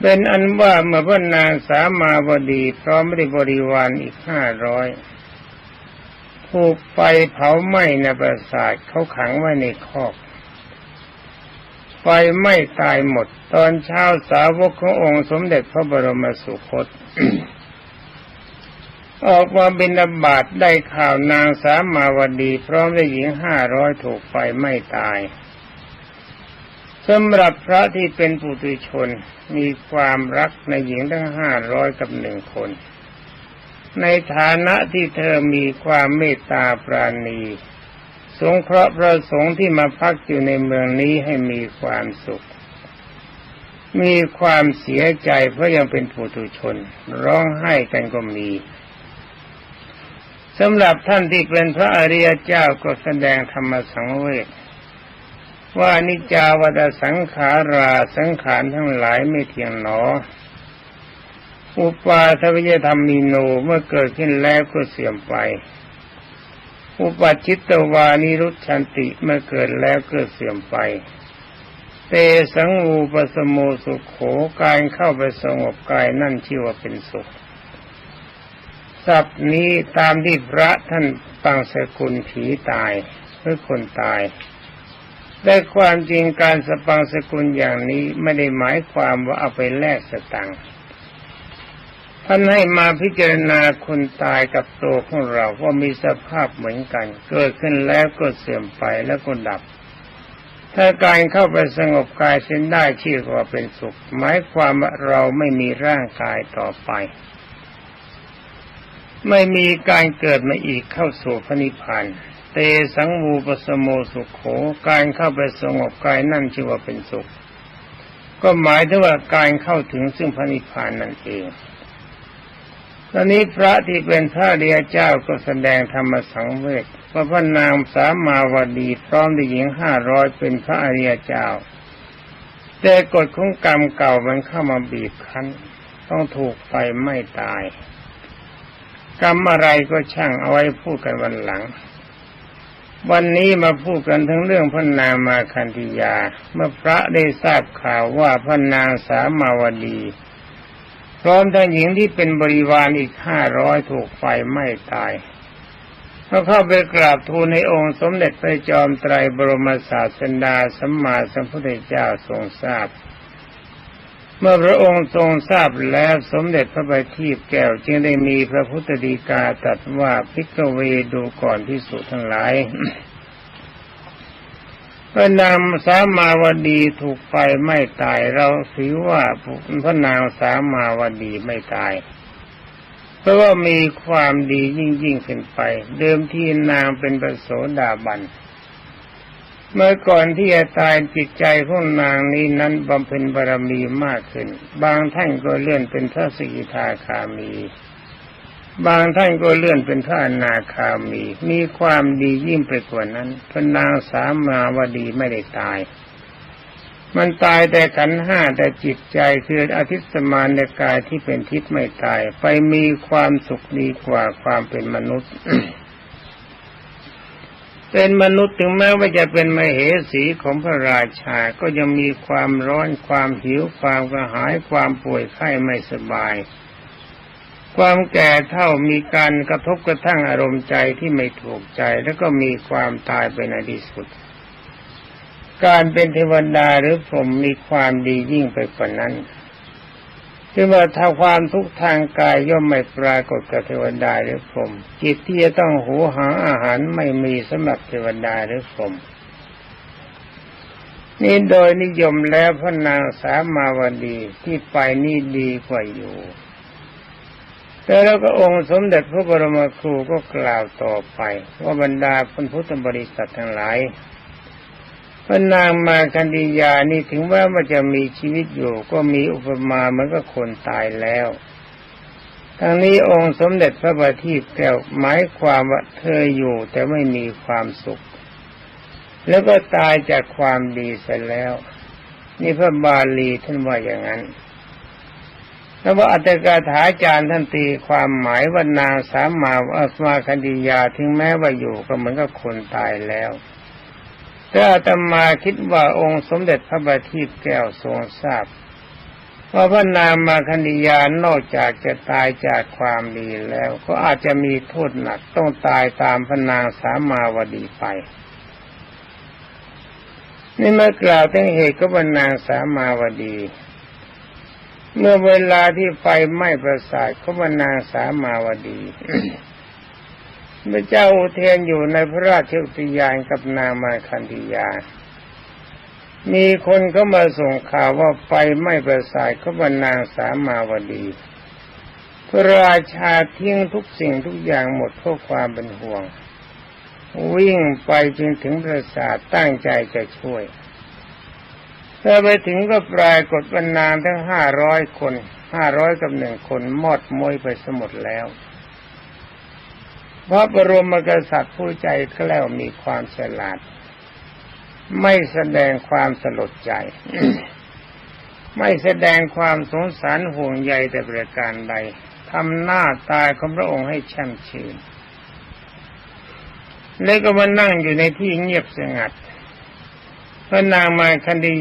เป็นอันว่าเมื่อพระนางสามมาวดีพร้อมด้วยบริวารอีกห้าร้อยถูกไฟเผาไหม้ในปราสาทเขาขังไว้ในคอก ไฟไหม้ตายหมด ตอนเช้าสาวกขององค์สมเด็จพระบรมสุคต ออกมาบินาบาตได้ข่าวนางสามาวดี พร้อมด้วยหญิงห้าร้อยถูกไฟไหม้ตาย สำหรับพระที่เป็นปุถุชนมีความรักในหญิงทั้งห้าร้อยกับหนึ่งคน ในฐานะที่เธอมีความเมตตาปราณี สงเคราะห์พระสงฆ์ที่มาพักอยู่ในเมืองนี้ให้มีความสุข มีความเสียใจเพราะยังเป็นปุถุชน ร้องไห้กันก็มีสำหรับท่านที่เป็นพระอริยเจ้าก็แสดงธรรมสังเวช ว่านิจาวัตสังขาราสังขารทั้งหลายไม่เที่ยงหนอ อุปาทวิยธรรมมีโนเมื่อเกิดขึ้นแล้วก็เสื่อมไป อุปจิตตวานิรุชันติเมื่อเกิดแล้วก็เสื่อมไป เตสังอูปสโมสุขโขการเข้าไปสงบกายนั่นชื่อว่าเป็นสุขศัพท์นี้ตามที่พระท่านปังสกุลผีตายหรือคนตาย แต่ความจริงการสปังสกุลอย่างนี้ไม่ได้หมายความว่าเอาไปแลกสตังค์ท่านให้มาพิจารณาคนตายกับตัวของเราว่ามีสภาพเหมือนกัน เกิดขึ้นแล้วก็เสื่อมไปแล้วก็ดับ ถ้าการเข้าไปสงบกายเส้นได้ชื่อว่าเป็นสุข หมายความว่าเราไม่มีร่างกายต่อไป ไม่มีการเกิดมาอีกเข้าสู่พระนิพพาน เตสังวูปสโมสุขโข การเข้าไปสงบกายนั่นชื่อว่าเป็นสุข ก็หมายถึงว่าการเข้าถึงซึ่งพระนิพพานนั่นเอง ตอนนี้พระที่เป็นพระเดียเจ้าก็แสดงธรรมสังเวชว่าพระนางสามาวดีพร้อมด้วยหญิงห้าร้อยเป็นพระอริยเจ้า แต่กฎของกรรมเก่ามันเข้ามาบีบคั้น ต้องถูกไฟไม้ตาย กรรมอะไรก็ช่างเอาไว้พูดกันวันหลัง วันนี้มาพูดกันทั้งเรื่องพระนางมาคันธิยา เมื่อพระได้ทราบข่าวว่าพระนางสามาวดี พร้อมทั้งหญิงที่เป็นบริวารอีกห้าร้อยถูกไฟไหม้ตายก็เข้าไปกราบทูลในองค์สมเด็จพระจอมไตรบรมศาสดาสัมมาสัมพุทธเจ้าทรงทราบ เมื่อพระองค์ทรงทราบแล้วสมเด็จพระบัณฑิตแก้วจึงได้มีพระพุทธดีกาตรัสว่าพิกเวดูก่อนที่สุทั้งหลายพระนางสามาวดีถูกไฟไม่ตายเราถือว่าพระนางสามาวดีไม่ตาย เพราะว่ามีความดียิ่งยิ่งขึ้นไป เดิมทีนางเป็นประโสดาบันเเมื่อก่อนที่จะตายจิตใจของนางนี้นั้นบำเพ็ญบารมีมากขึ้น บางท่านก็เลื่อนเป็นพระสกิทาคามี บางท่านก็เลื่อนเป็นพระอนาคามี มีความดียิ่งไปกว่านั้นพระนางสามมาวดีไม่ได้ตาย มันตายแต่ขันห้าแต่จิตใจคืออธิตสมานในกายที่เป็นทิพย์ไม่ตาย ไปมีความสุขดีกว่าความเป็นมนุษย์ เป็นมนุษย์ถึงแม้ว่าจะเป็นมเหสีของพระราชาก็ยังมีความร้อนความหิวความกระหายความป่วยไข้ไม่สบาย ความแก่เท่ามีการกระทบกระทั่งอารมณ์ใจที่ไม่ถูกใจแล้วก็มีความตายไปในที่สุด การเป็นเทวดาหรือผมมีความดียิ่งไปกว่านั้น คือว่าถ้าความทุกข์ทางกายย่อมไม่ปรากฏกับเทวดาหรือพรหมจิตที่จะต้องหูหาอาหารไม่มีสำหรับเทวดาหรือพรหมนี่โดยนิยมแล้วพระนางสามาวดีที่ไปนี่ดีกว่าอยู่ แต่แล้วก็องค์สมเด็จพระบรมครูก็กล่าวต่อไป ว่าบรรดาพุทธบริษัททั้งหลาย พระนางมาคันดียานี่ถึงว่ามันจะมีชีวิตอยู่ ก็มีอุปมาเหมือนกับคนตายแล้วทั้งนี้องค์สมเด็จพระบัณฑิตแก้วหมายความว่าเธออยู่แต่ไม่มีความสุข แล้วก็ตายจากความดีเสร็จแล้ว นี่พระบาลีท่านว่าอย่างนั้นแล้วว่าอัตกาถาจารย์ท่านตีความหมายว่านางสามมาอัสมาคันดียาถึงแม้ว่าอยู่ก็เหมือนกับคนตายแล้ว แต่อาตมาคิดว่าองค์สมเด็จพระบัณฑิตแก้วทรงทราบว่าพระนางมาคันธยานอกจากจะตายจากความดีแล้ว ก็อาจจะมีโทษหนักต้องตายตามพระนางสามาวดีไป นี่เมื่อกล่าวถึงเหตุก็บรรนางสามาวดี เมื่อเวลาที่ไฟไหม้ประสาทก็บรรนางสามาวดี พระเจ้าอุเทนอยู่ในพระราชอุทยานกับนางมาคันธยา มีคนก็มาส่งข่าวว่าไฟไม้ประสาทก็บรรนางสามาวดี พระราชาทิ้งทุกสิ่งทุกอย่างหมดเพราะความเป็นห่วง วิ่งไปจนถึงปราสาทตั้งใจจะช่วยเธอไปถึงก็ปรายกฏบรรนางทั้งห้าร้อยคนห้าร้อยกับหนึ่งคนมอดมวยไปสมดแล้ว พระบรมกษัตริย์ผู้ใจแกล้วมีความฉลาด ไม่แสดงความสลดใจ ไม่แสดงความสงสารห่วงใยแต่ประการใดทำหน้าตายของพระองค์ให้ช่ำชื่นแล้วก็มานั่งอยู่ในที่เงียบสงัดพระนางมาคันดี